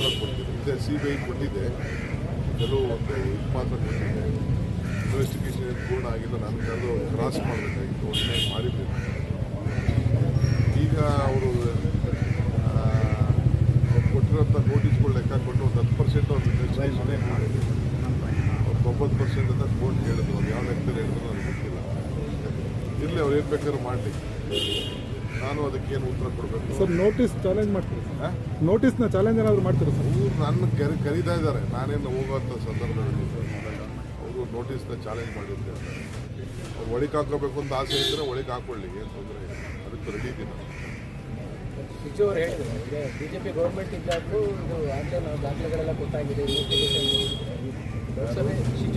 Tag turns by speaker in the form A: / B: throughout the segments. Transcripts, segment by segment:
A: ಉತ್ತರ ಕೊಡ್ತೀನಿ ಇದೆ ಸಿ ಬಿ ಐ ಕೊಟ್ಟಿದ್ದೆ ಕೆಲವು ಒಂದು ಮಾತ್ರ ಕೊಟ್ಟಿದ್ದೆ ಇನ್ವೆಸ್ಟಿಗೇಷನ್ ಪೂರ್ಣ ಆಗಿಲ್ಲ. ನಾನು ಕರೆದು ಕ್ರಾಸ್ ಮಾಡಬೇಕಾಗಿತ್ತು. ಒಳ್ಳೆ ಮಾಡಿದ್ದೆ ಈಗ ಅವರು ಕೊಟ್ಟಿರೋಂಥ ನೋಟಿಸ್ಗಳು ಲೆಕ್ಕ ಕೊಟ್ಟು ಒಂದು ಹತ್ತು ಪರ್ಸೆಂಟ್ ಅವ್ರು ಇನ್ವೆಸ್ಟಿಗೇಷನೇ ಮಾಡಿದ್ದೆ ಅವ್ರು ಒಂಬತ್ತು ಪರ್ಸೆಂಟ್ ಅಂತ ಕೋರ್ಟ್ ಹೇಳಿದ್ರು. ಅವ್ರು ಯಾವ ಲೆಕ್ಕದಲ್ಲಿ ಹೇಳಿದ್ರು ನನಗೆ ಗೊತ್ತಿಲ್ಲ. ಇರಲಿ, ಅವ್ರು ಏನು ಬೇಕಾದ್ರೂ ಮಾಡಲಿ. ನಾನು ಏನು ಉತ್ತರ ಕೊಡಬೇಕು?
B: ಸರ್ ನೋಟಿಸ್ ಚಾಲೆಂಜ್ ಮಾಡ್ತೀರಾ ಸರ್? ನೋಟಿಸ್ನ ಚಾಲೆಂಜ್ ಏನಾದರೂ ಮಾಡ್ತೀರಾ ಸರ್?
A: ಇವರು ನನ್ನ ಕರಿ ಕರೀತಾ ಇದ್ದಾರೆ. ನಾನೇನು ಹೋಗುವಂಥ ಸಂದರ್ಭದಲ್ಲಿ ಅವರು ನೋಟಿಸ್ನ ಚಾಲೆಂಜ್ ಮಾಡಿರ್ತಾರೆ ಅವ್ರು ಒಳಗೆ ಹಾಕೋಬೇಕು ಅಂತ ಆಸೆ ಇದ್ದರೆ ಒಳಗೆ ಹಾಕೊಳ್ಳಿ ಏನು ತೊಂದರೆ ಇಲ್ಲ. ಅದಕ್ಕೆ ರೆಡಿ ಇದ್ದೀನಿ.
C: ಅವರು ಹೇಳಿದ್ರು ಬಿಜೆಪಿ ಗೌರ್ಮೆಂಟ್ ಇದ್ದಾಗಲೂ ಇದು ಆಗಲೇ ನಾವು ದಾಖಲೆಗಳೆಲ್ಲ ಕೊಟ್ಟಾಗಿದೆ ಇನ್ವೆಸ್ಟಿಗೇಷನ್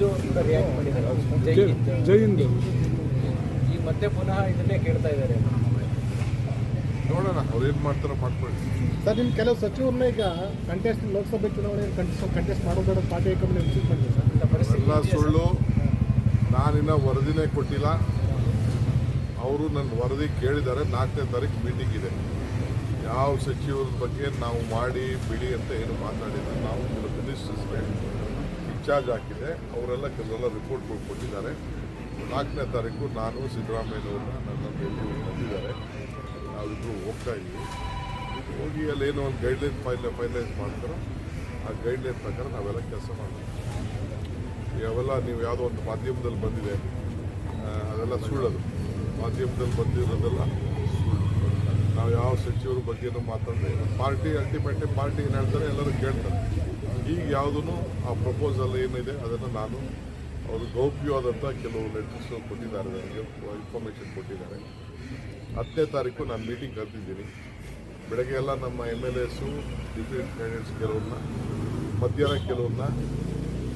C: ಅವರು ಕೂಡ ರಿಯಾಕ್ಟ್ ಮಾಡಿದ್ದಾರೆ. ಜೈ ಹಿಂದ್.
B: ಜೈ ಹಿಂದ್.
C: ಈಗ ಮತ್ತೆ ಪುನಃ ಇದನ್ನೇ ಕೇಳ್ತಾ ಇದ್ದಾರೆ.
A: ನೋಡೋಣ ಅವ್ರು ಏನು ಮಾಡ್ತಾರೋ ಮಾಡ್ಕೊಳ್ಳಿ.
B: ಸರ್ ನಿಮ್ಮ ಕೆಲವು ಸಚಿವರನ್ನ ಈಗ ಕಂಟೆಸ್ಟ್ ಲೋಕಸಭೆ ಚುನಾವಣೆ ಕಂಟೆಸ್ಟ್ ಕಂಟೆಸ್ಟ್ ಮಾಡೋದಾದ ಪಾರ್ಟಿ ಹೈಕಮಾಂಡ್ ವಿಸಿಟ್ ಮಾಡಿದೆ
A: ಎಲ್ಲ? ಸುಳ್ಳು. ನಾನಿನ್ನ ವರದಿನೇ ಕೊಟ್ಟಿಲ್ಲ. ಅವರು ನನ್ನ ವರದಿ ಕೇಳಿದ್ದಾರೆ. ನಾಲ್ಕನೇ ತಾರೀಕು ಮೀಟಿಂಗ್ ಇದೆ. ಯಾವ ಸಚಿವರ ಬಗ್ಗೆ ನಾವು ಮಾಡಿ ಬಿಡಿ ಅಂತ ಏನು ಮಾತಾಡಿಲ್ಲ. ನಾವು ಕೆಲವು ಮಿನಿಸ್ಟರ್ಸ್ಗೆ ಇನ್ಚಾರ್ಜ್ ಹಾಕಿದೆ. ಅವರೆಲ್ಲ ಕೆಲವೆಲ್ಲ ರಿಪೋರ್ಟ್ಗಳು ಕೊಟ್ಟಿದ್ದಾರೆ. ನಾಲ್ಕನೇ ತಾರೀಕು ನಾನು ಸಿದ್ದರಾಮಯ್ಯನವ್ರನ್ನ ನನ್ನ ಭೇಟಿ ಬಂದಿದ್ದಾರೆ. ನಾವಿಬ್ಬರು ಹೋಗ್ತಾ ಇದ್ದೀವಿ ಹೋಗಿ ಅಲ್ಲಿ ಏನೋ ಒಂದು ಗೈಡ್ಲೈನ್ ಫೈಲ್ ಫೈನಲೈಸ್ ಮಾಡ್ತಾರೋ, ಆ ಗೈಡ್ಲೈನ್ ಪ್ರಕಾರ ನಾವೆಲ್ಲ ಕೆಲಸ ಮಾಡ್ತೀವಿ. ಅವೆಲ್ಲ ನೀವು ಯಾವುದೋ ಒಂದು ಮಾಧ್ಯಮದಲ್ಲಿ ಬಂದಿದೆ ಅದೆಲ್ಲ ಸುಳ್ಳದು. ಮಾಧ್ಯಮದಲ್ಲಿ ಬಂದಿರೋದೆಲ್ಲ ನಾವು ಯಾವ ಸಚಿವರ ಬಗ್ಗೆನೂ ಮಾತಾಡದೆ ಪಾರ್ಟಿ ಅಲ್ಟಿಮೇಟ್ಲಿ ಪಾರ್ಟಿ ಏನು ಹೇಳ್ತಾರೆ ಎಲ್ಲರೂ ಕೇಳ್ತಾರೆ. ಈಗ ಯಾವುದೂ ಆ ಪ್ರಪೋಸಲ್ ಏನಿದೆ ಅದನ್ನು ನಾನು ಅವರು ಗೌಪ್ಯವಾದಂಥ ಕೆಲವು ಲೆಟರ್ಸ್ ಕೊಟ್ಟಿದ್ದಾರೆ, ನನಗೆ ಇನ್ಫಾರ್ಮೇಷನ್ ಕೊಟ್ಟಿದ್ದಾರೆ. ಹತ್ತನೇ ತಾರೀಕು ನಾನು ಮೀಟಿಂಗ್ ಕರೆದಿದ್ದೀನಿ. ಬೆಳಗ್ಗೆ ಎಲ್ಲ ನಮ್ಮ M L S different candidates ಕೆಲವ್ರನ್ನ ಮಧ್ಯಾಹ್ನ ಕೆಲವ್ರನ್ನ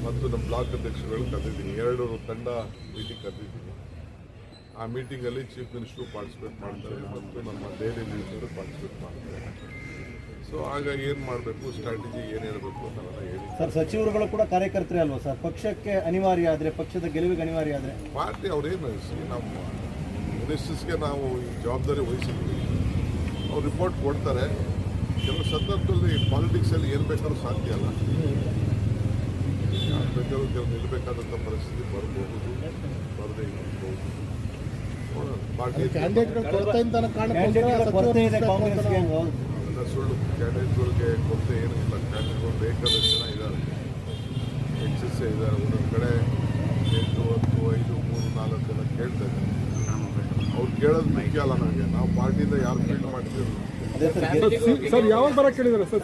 A: ಮತ್ತು ನಮ್ಮ ಬ್ಲಾಕ್ ಅಧ್ಯಕ್ಷರುಗಳು ಕರೆದಿದ್ದೀನಿ. ಎರಡು ತಂಡ ಮೀಟಿಂಗ್ ಕರೆದಿದ್ದೀನಿ. ಆ ಮೀಟಿಂಗಲ್ಲಿ ಚೀಫ್ ಮಿನಿಸ್ಟ್ರು ಪಾರ್ಟಿಸಿಪೇಟ್ ಮಾಡ್ತಾರೆ ಮತ್ತು ನಮ್ಮ ಡೈಲಿ ಮಿನಿಸ್ಟರು ಪಾರ್ಟಿಸಿಪೇಟ್ ಮಾಡ್ತಾರೆ. ಸೊ ಆಗ ಏನು ಮಾಡಬೇಕು ಸ್ಟ್ರಾಟಜಿ ಏನು ಹೇಳಬೇಕು ಅಂತ ಹೇಳಿ
D: ಸರ್ ಸಚಿವರುಗಳು ಕೂಡ ಕಾರ್ಯಕರ್ತರೇ ಅಲ್ವಾ ಸರ್? ಪಕ್ಷಕ್ಕೆ ಅನಿವಾರ್ಯ ಆದರೆ ಪಕ್ಷದ ಗೆಲುವಿಗೆ ಅನಿವಾರ್ಯ ಆದರೆ?
A: ಪಾರ್ಟಿ ಅವ್ರೇನು ನಮ್ಮ ಮಿನಿಸ್ಟರ್ಸ್ಗೆ ನಾವು ಈ ಜವಾಬ್ದಾರಿ ವಹಿಸಿದ್ವಿ ಅವ್ರು ರಿಪೋರ್ಟ್ ಕೊಡ್ತಾರೆ. ಕೆಲವು ಸಂದರ್ಭದಲ್ಲಿ ಪಾಲಿಟಿಕ್ಸಲ್ಲಿ ಏನು ಬೇಕಾದ್ರೂ ಸಾಧ್ಯ ಅಲ್ಲ. ಯಾರು ಬೇಕಾದ್ರೂ ಕೆಲವು ನಿಲ್ಲಬೇಕಾದಂಥ ಪರಿಸ್ಥಿತಿ ಬರಬಹುದು ಬರದೇ ಇರಬಹುದು. ಸುಳ್ಳು. ಕ್ಯಾಂಡಿಡೇಟ್ಗಳಿಗೆ ಕೊರತೆ ಏನೂ ಇಲ್ಲ. ಕ್ಯಾಂಡಿಡೇಟ್ಗಳು ಬೇಕಾದಷ್ಟು ಜನ ಇದ್ದಾರೆ. ಎಕ್ಸಸ್ ಇದ್ದಾರೆ. ಒಂದೊಂದು ಕಡೆ ಎಂಟು ಹತ್ತು ಐದು ಮೂರು ನಾಲ್ಕು ಜನ ಕೇಳ್ತಾ ಇದ್ದಾರೆ ಅವ್ರು ಕೇಳೋದು ಮುಖ್ಯ ಅಲ್ಲ ನನಗೆ ನಾವು ಪಾರ್ಟಿಯಿಂದ ಯಾರು ಫೀಲ್ಡ್ ಮಾಡ್ತೀವಿ
B: ಸರ್ ಯಾವಾಗ ಬರಕ್ಕೆ ಹೇಳಿದಾರೆ ಸರ್